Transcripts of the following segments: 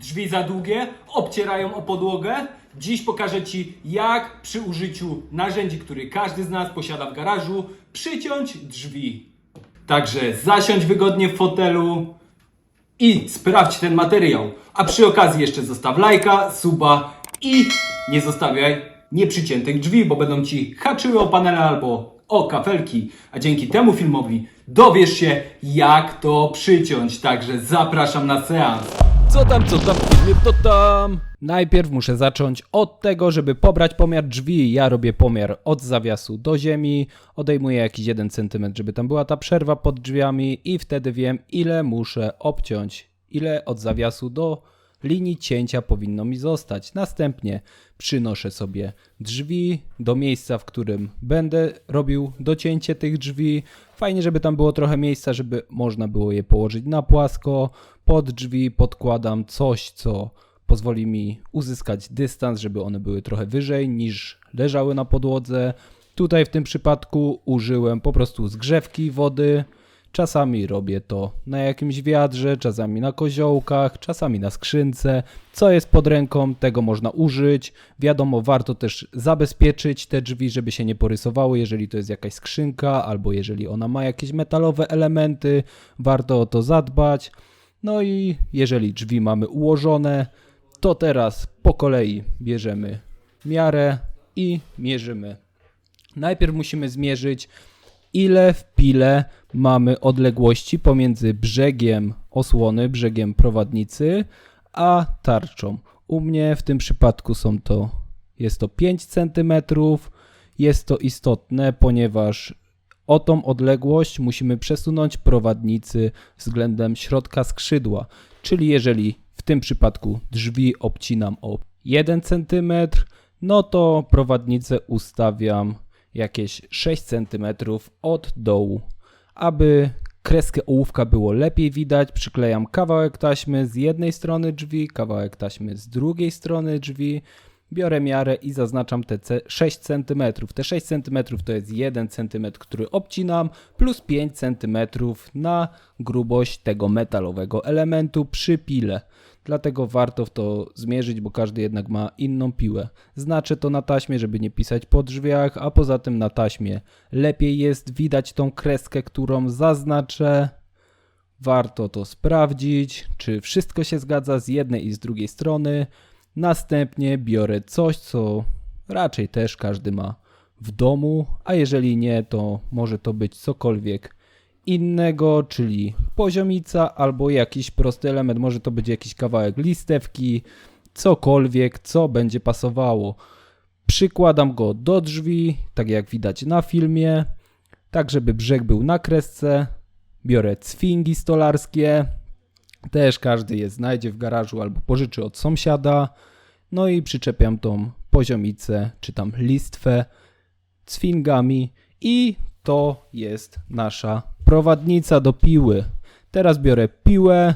drzwi za długie, obcierają o podłogę. Dziś pokażę Ci, jak przy użyciu narzędzi, które każdy z nas posiada w garażu, przyciąć drzwi. Także zasiądź wygodnie w fotelu i sprawdź ten materiał. A przy okazji jeszcze zostaw lajka, suba i nie zostawiaj nieprzyciętych drzwi, bo będą Ci haczyły o panele albo o kafelki. A dzięki temu filmowi dowiesz się, jak to przyciąć. Także zapraszam na seans. Co tam, co tam, filmie, to tam? Najpierw muszę zacząć od tego, żeby pobrać pomiar drzwi. Ja robię pomiar od zawiasu do ziemi, odejmuję jakiś 1 cm, żeby tam była ta przerwa pod drzwiami i wtedy wiem, ile muszę obciąć, ile od zawiasu do linii cięcia powinno mi zostać. Następnie przynoszę sobie drzwi do miejsca, w którym będę robił docięcie tych drzwi. Fajnie, żeby tam było trochę miejsca, żeby można było je położyć na płasko. Pod drzwi podkładam coś, co pozwoli mi uzyskać dystans, żeby one były trochę wyżej niż leżały na podłodze. Tutaj w tym przypadku użyłem po prostu zgrzewki wody. Czasami robię to na jakimś wiadrze, czasami na koziołkach, czasami na skrzynce. Co jest pod ręką, tego można użyć. Wiadomo, warto też zabezpieczyć te drzwi, żeby się nie porysowały, jeżeli to jest jakaś skrzynka, albo jeżeli ona ma jakieś metalowe elementy, warto o to zadbać. No i jeżeli drzwi mamy ułożone, to teraz po kolei bierzemy miarę i mierzymy. Najpierw musimy zmierzyć, ile w pile mamy odległości pomiędzy brzegiem osłony, brzegiem prowadnicy, a tarczą. U mnie w tym przypadku są to jest to 5 cm. Jest to istotne, ponieważ o tą odległość musimy przesunąć prowadnicy względem środka skrzydła. Czyli jeżeli w tym przypadku drzwi obcinam o 1 cm, no to prowadnicę ustawiam jakieś 6 cm od dołu. Aby kreskę ołówka było lepiej widać, przyklejam kawałek taśmy z jednej strony drzwi, kawałek taśmy z drugiej strony drzwi. Biorę miarę i zaznaczam te ce- 6 cm. Te 6 cm to jest 1 cm, który obcinam, plus 5 cm na grubość tego metalowego elementu przy pile. Dlatego warto w to zmierzyć, bo każdy jednak ma inną piłę. Znaczę to na taśmie, żeby nie pisać po drzwiach, a poza tym na taśmie lepiej jest widać tą kreskę, którą zaznaczę. Warto to sprawdzić, czy wszystko się zgadza z jednej i z drugiej strony. Następnie biorę coś, co raczej też każdy ma w domu, a jeżeli nie, to może to być cokolwiek innego, czyli poziomica albo jakiś prosty element. Może to być jakiś kawałek listewki, cokolwiek, co będzie pasowało. Przykładam go do drzwi, tak jak widać na filmie, tak żeby brzeg był na kresce. Biorę cwingi stolarskie, też każdy je znajdzie w garażu albo pożyczy od sąsiada. No i przyczepiam tą poziomicę, czy tam listwę cwingami i to jest nasza prowadnica do piły. Teraz biorę piłę,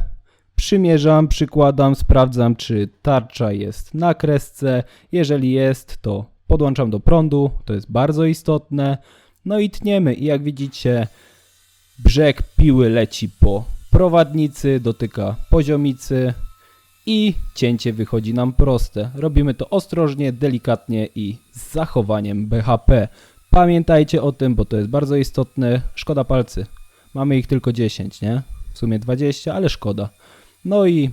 przymierzam, przykładam, sprawdzam czy tarcza jest na kresce. Jeżeli jest, to podłączam do prądu, to jest bardzo istotne. No i tniemy i jak widzicie brzeg piły leci po prowadnicy, dotyka poziomicy i cięcie wychodzi nam proste. Robimy to ostrożnie, delikatnie i z zachowaniem BHP. Pamiętajcie o tym, bo to jest bardzo istotne. Szkoda palcy. Mamy ich tylko 10, nie? W sumie 20, ale szkoda. No i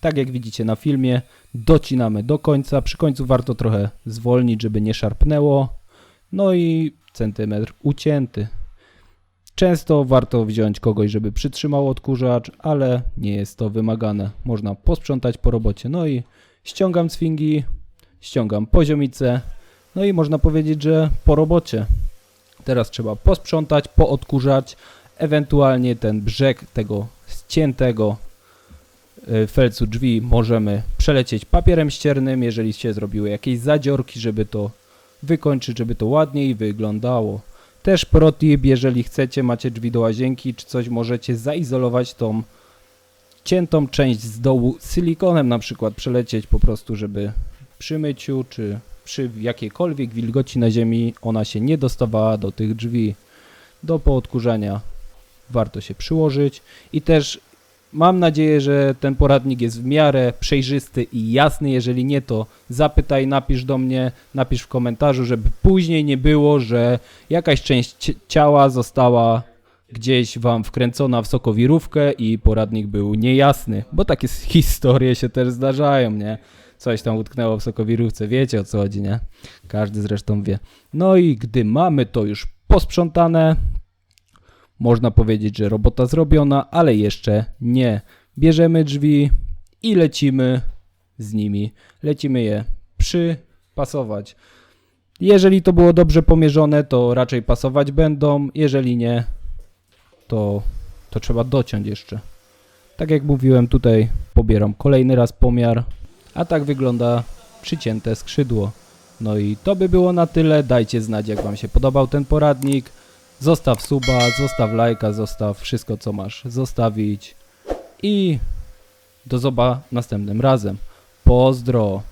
tak jak widzicie na filmie, docinamy do końca. Przy końcu warto trochę zwolnić, żeby nie szarpnęło. No i centymetr ucięty. Często warto wziąć kogoś, żeby przytrzymał odkurzacz, ale nie jest to wymagane. Można posprzątać po robocie. No i ściągam cwingi, ściągam poziomicę, no i można powiedzieć, że po robocie. Teraz trzeba posprzątać, poodkurzać, ewentualnie ten brzeg tego ściętego y, felcu drzwi możemy przelecieć papierem ściernym, jeżeli się zrobiły jakieś zadziorki, żeby to wykończyć, żeby to ładniej wyglądało. Też protip, jeżeli chcecie, macie drzwi do łazienki czy coś, możecie zaizolować tą ciętą część z dołu silikonem na przykład, przelecieć po prostu, żeby przy myciu czy przy jakiejkolwiek wilgoci na ziemi ona się nie dostawała do tych drzwi. Do poodkurzania warto się przyłożyć i też Mam nadzieję, że ten poradnik jest w miarę przejrzysty i jasny. Jeżeli nie, to zapytaj, napisz do mnie, napisz w komentarzu, żeby później nie było, że jakaś część ci- ciała została gdzieś wam wkręcona w sokowirówkę i poradnik był niejasny, bo takie historie się też zdarzają, nie? Coś tam utknęło w sokowirówce, wiecie o co chodzi, nie? Każdy zresztą wie. No i gdy mamy to już posprzątane, można powiedzieć, że robota zrobiona, ale jeszcze nie. Bierzemy drzwi i lecimy z nimi. Lecimy je przypasować. Jeżeli to było dobrze pomierzone, to raczej pasować będą. Jeżeli nie, to, to trzeba dociąć jeszcze. Tak jak mówiłem, tutaj pobieram kolejny raz pomiar, a tak wygląda przycięte skrzydło. No i to by było na tyle. Dajcie znać, jak Wam się podobał ten poradnik. Zostaw suba, zostaw lajka, zostaw wszystko, co masz zostawić. I do zoba następnym razem. Pozdro!